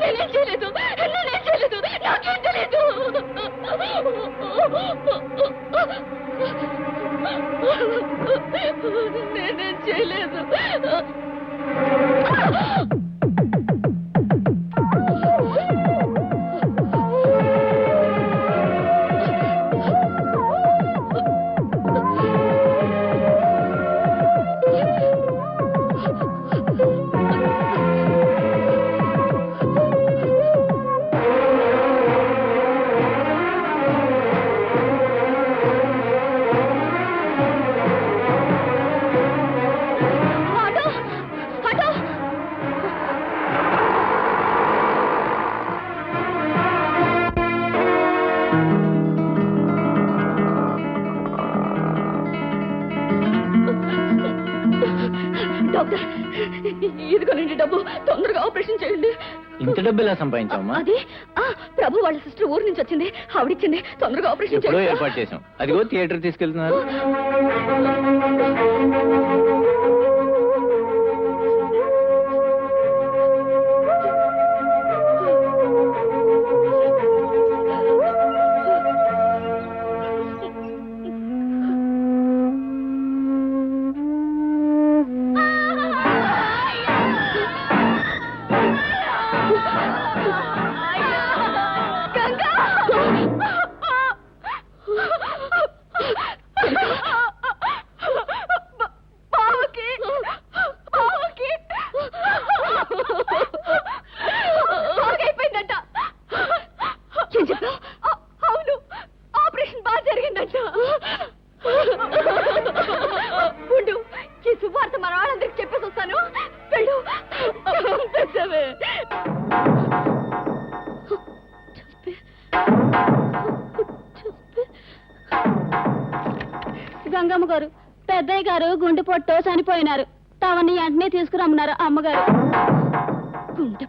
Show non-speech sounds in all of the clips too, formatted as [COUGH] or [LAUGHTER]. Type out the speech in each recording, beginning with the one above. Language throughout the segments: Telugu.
నేనేం చేయలేదు నేనేం చేయలేదు నాకేం తెలియదు నేనేం చేయలేదు. డబ్బు తొందరగా ఆపరేషన్ చేయండి. ఇంత డబ్బు ఎలా సంపాదించావమ్మా? అది ఆ, ప్రభు వాళ్ళ సిస్టర్ ఊరు నుంచి వచ్చింది. ఆవిడిచ్చింది. తొందరగా ఆపరేషన్ చేయండి. ఏర్పాటు చేసాం అదిగో థియేటర్ తీసుకెళ్తున్నారు. అమ్మగారు. పెద్దయ్య గారు గుండె పొట్టో చనిపోయినారు. తవని వెంటనే తీసుకురమ్మన్నారు అమ్మగారు. గుండె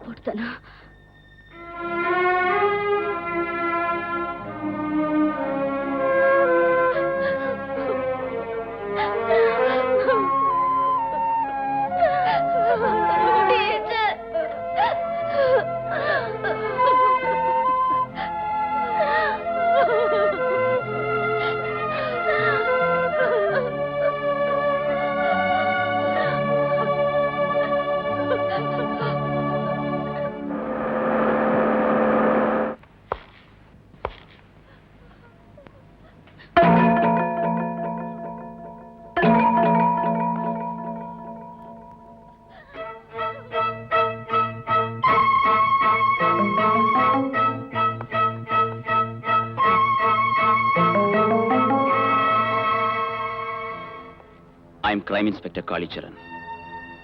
క్రైమ్ ఇన్స్పెక్టర్ కాళీచరణ్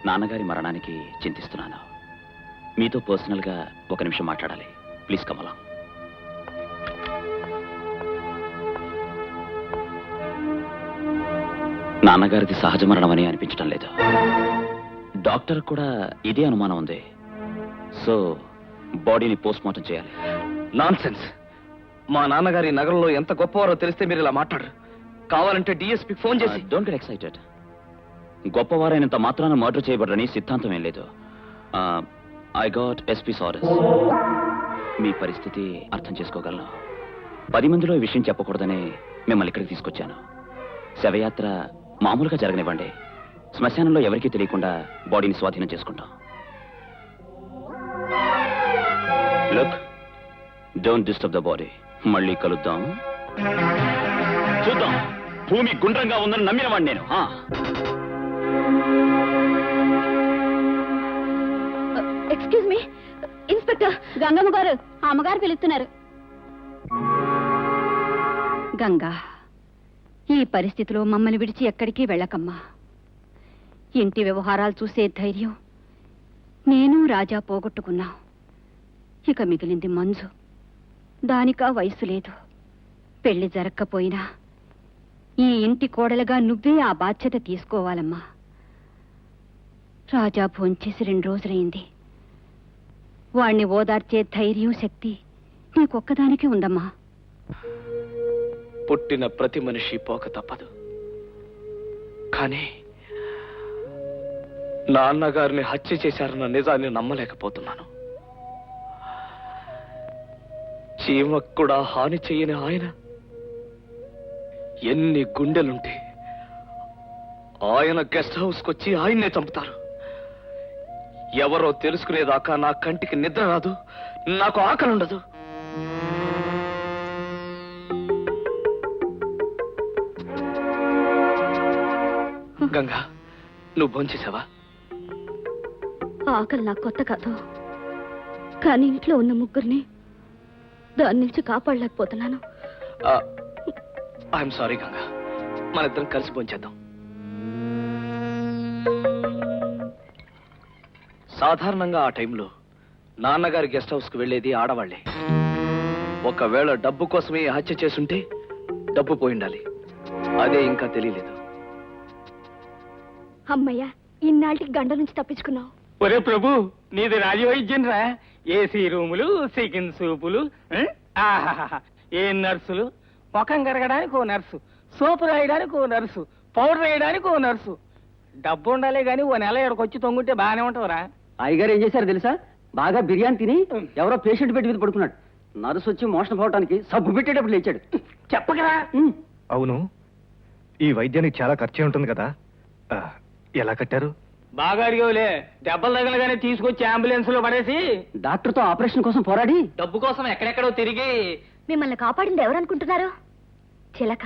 నాన్నగారి మరణానికి చింతిస్తున్నాను. మీతో పర్సనల్గా ఒక నిమిషం మాట్లాడాలి. ప్లీజ్ కమలా. నాన్నగారిది సహజ మరణమని అనిపించడం లేదు. డాక్టర్ కూడా ఇదే అనుమానం ఉంది. సో బాడీని పోస్ట్ మార్టం చేయాలి. నాన్ మా నాన్నగారి నగరంలో ఎంత గొప్పవారో తెలిస్తే మీరు ఇలా మాట్లాడరు. కావాలంటే డిఎస్పీకి ఫోన్ చేసి డోంట్ గెట్ ఎక్సైటెడ్ గొప్పవారైనంత మాత్రాన మర్డర్ చేయబడరని సిద్ధాంతం ఏం లేదు ఐ గాట్ ఎస్పీ సారస్ మీ పరిస్థితి అర్థం చేసుకోగలను. పది మందిలో ఈ విషయం చెప్పకూడదని మిమ్మల్ని ఇక్కడికి తీసుకొచ్చాను. శవయాత్ర మామూలుగా జరగనివ్వండి. శ్మశానంలో ఎవరికీ తెలియకుండా బాడీని స్వాధీనం చేసుకుంటాం. Look don't disturb the body మళ్ళీ కలుద్దాం. చూద్దాం. భూమి గుండ్రంగా ఉందని నమ్మినవాడిని నేను. Excuse me inspector. గంగమ్మ గారు అమ్మగారు పిలుస్తున్నారు. గంగా ఈ పరిస్థితిలో మమ్మల్ని విడిచి ఎక్కడికి వెళ్ళకమ్మా. ఇంటి వ్యవహారాలు చూసే ధైర్యం నేను రాజా పోగొట్టుకున్నాం. ఇక మిగిలింది మంజు. దానికా వయసు లేదు. పెళ్ళి జరక్కపోయినా ఈ ఇంటి కోడలుగా నువ్వే ఆ బాధ్యత తీసుకోవాలమ్మా. రాజా భోంచేసి రెండు రోజులైంది. వాణ్ణి ఓదార్చే ధైర్యం శక్తి నీకొక్కదానికే ఉందమ్మా. పుట్టిన ప్రతి మనిషి పోక తప్పదు. కానీ నాన్నగారిని హత్య చేశారన్న నిజాన్ని నమ్మలేకపోతున్నాను. చీమకు కూడా హాని చేయని ఆయన ఎన్ని గుండెలుంటే ఆయన గెస్ట్ హౌస్కి వచ్చి ఆయన్నే చంపుతారు. ఎవరో తెలుసుకునేదాకా నా కంటికి నిద్ర రాదు నాకు ఆకలి ఉండదు గంగా నువ్వు భోంచేసావా? ఆకలి నాకు కొత్త కాదు. కానీ ఇంట్లో ఉన్న ముగ్గురిని దాని నుంచి కాపాడలేకపోతున్నాను. I'm sorry Ganga. మన ఇద్దరం కలిసి భోంచేద్దాం. సాధారణంగా ఆ టైంలో నాన్నగారి గెస్ట్ హౌస్కి వెళ్ళేది ఆడవాళ్ళే ఒకవేళ డబ్బు కోసమే హత్య చేసుంటే డబ్బు పోయి ఉండాలి అదే ఇంకా తెలియలేదు. అమ్మయ్య ఇన్నాళ్ళకి గండ నుంచి తప్పించుకున్నావు. ఒరే ప్రభు నీది రాజవైద్యం రా. ఏసీ రూములు చికెన్ సూపులు. ఏ నర్సులు? ముఖం కరగడానికి ఓ నర్సు. సోపు రాయడానికి ఓ నర్సు. పౌడర్ వేయడానికి ఓ నర్సు. డబ్బు ఉండాలి గాని ఓ నెల ఇక్కడికి వచ్చి తొంగుంటే బాగానే ఉంటావురా. అయ్యగారు ఏం చేశారు తెలుసా? బాగా బిర్యానీ తిని ఎవరో పేషెంట్ బెడ్ మీద పడుకున్నాడు. నర్సు వచ్చి మోషన్ పోవడానికి సబ్బు పెట్టేటప్పుడు లేచాడు. ఉమ్. అవును. ఈ వైద్యానికి చాలా ఖర్చే ఉంటుంది కదా. ఆ, ఎలా కట్టారు? బాగా అడిగేవులే. దెబ్బలు తగలగానే తీసుకొచ్చి అంబులెన్స్లో పడేసి డాక్టర్తో ఆపరేషన్ కోసం పోరాడి. డబ్బు కోసం ఎక్కడెక్కడో తిరిగి. మిమ్మల్ని కాపాడింది ఎవరనుకుంటున్నారు? చిలక.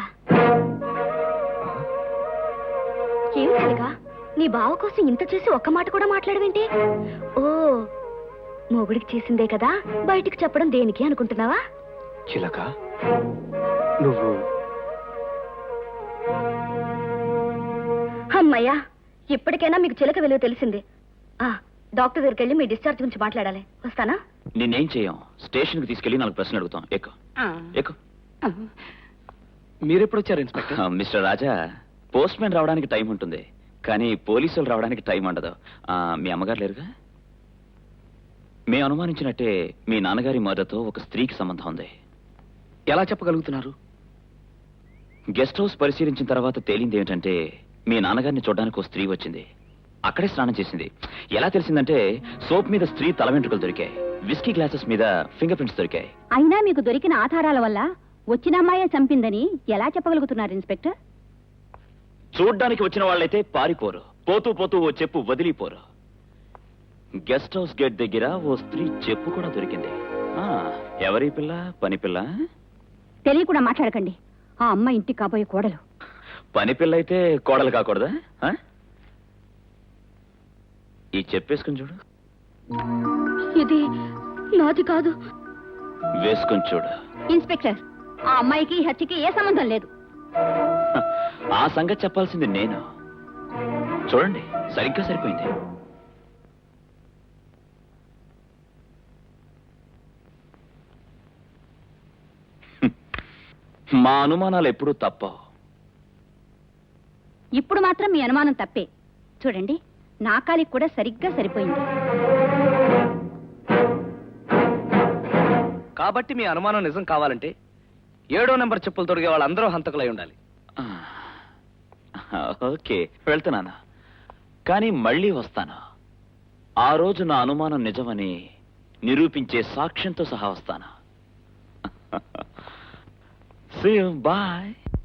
ఏమి చిలక? నీ బావ కోసం ఇంత చేసి ఒక్క మాట కూడా మాట్లాడవేంటి? ఓ మొగుడికి చేసిందే కదా బయటికి చెప్పడం దేనికి అనుకుంటున్నావా? చిలక నువ్వు అమ్మయ్యా ఇప్పటికైనా మీకు చిలక విలువ తెలిసింది. ఆ డాక్టర్ దగ్గరికి వెళ్ళి మీ డిశ్చార్జ్ గురించి మాట్లాడాలి. వస్తానా? నిన్నేం చేయం? స్టేషన్కి తీసుకెళ్ళి నాలుగు ప్రశ్నలు అడుగుతాం. ఎక్కు. ఎక్కు. మీరెప్పుడు వచ్చారు ఇన్స్పెక్టర్? ఆ, మిస్టర్ రాజా పోస్ట్ మ్యాన్ రావడానికి టైం ఉంటుంది. కానీ పోలీసులు రావడానికి టైం ఉండదు. మీ అమ్మగారు లేరుగా? మేము అనుమానించినట్టే మీ నాన్నగారి మదతో ఒక స్త్రీకి సంబంధం ఉంది. ఎలా చెప్పగలుగుతున్నారు? గెస్ట్ హౌస్ పరిశీలించిన తర్వాత తేలింది ఏమిటంటే మీ నాన్నగారిని చూడడానికి ఒక స్త్రీ వచ్చింది. అక్కడే స్నానం చేసింది. ఎలా తెలిసిందంటే సోప్ మీద స్త్రీ తల వెంట్రుకలు దొరికాయి. విస్కీ గ్లాసెస్ మీద ఫింగర్ ప్రింట్స్ దొరికాయి. అయినా మీకు దొరికిన ఆధారాల వల్ల వచ్చిన అమ్మాయే చంపిందని ఎలా చెప్పగలుగుతున్నారు ఇన్స్పెక్టర్? చూడ్డానికి వచ్చిన వాళ్ళైతే పారిపోరు. పోతూ పోతూ ఓ చెప్పు వదిలిపోరు. గెస్ట్ హౌస్ గేట్ దగ్గర ఓ స్త్రీ చెప్పు కూడా దొరికింది. ఆ, ఎవరి పిల్ల? పని పిల్ల? తెలియకుండా మాట్లాడకండి. ఆ అమ్మ ఇంటికి కాబోయే కోడలు. పని పిల్ల అయితే కోడలు కాకూడదా? ఆ? ఈ చెప్పేసుకుని చూడు. ఇది నాది కాదు. వేసుకుని చూడు. ఇన్స్పెక్టర్ ఆ అమ్మాయికి ఈ హత్యకి ఏ సంబంధం లేదు. ఆ సంగతి చెప్పాల్సింది నేను. చూడండి సరిగ్గా సరిపోయింది. [LAUGHS] మా అనుమానాలు ఎప్పుడూ తప్పవు. ఇప్పుడు మాత్రం మీ అనుమానం తప్పే. చూడండి నా కాలికి కూడా సరిగ్గా సరిపోయింది. కాబట్టి మీ అనుమానం నిజం కావాలంటే ఏడో నెంబర్ చెప్పులు తొడిగే వాళ్ళందరూ హంతకులై ఉండాలి. ఆ, ఓకే వెళ్తున్నాను కానీ మళ్ళీ వస్తాను. ఆ రోజు నా అనుమానం నిజమని నిరూపించే సాక్ష్యంతో సహా వస్తాను. [LAUGHS] బాయ్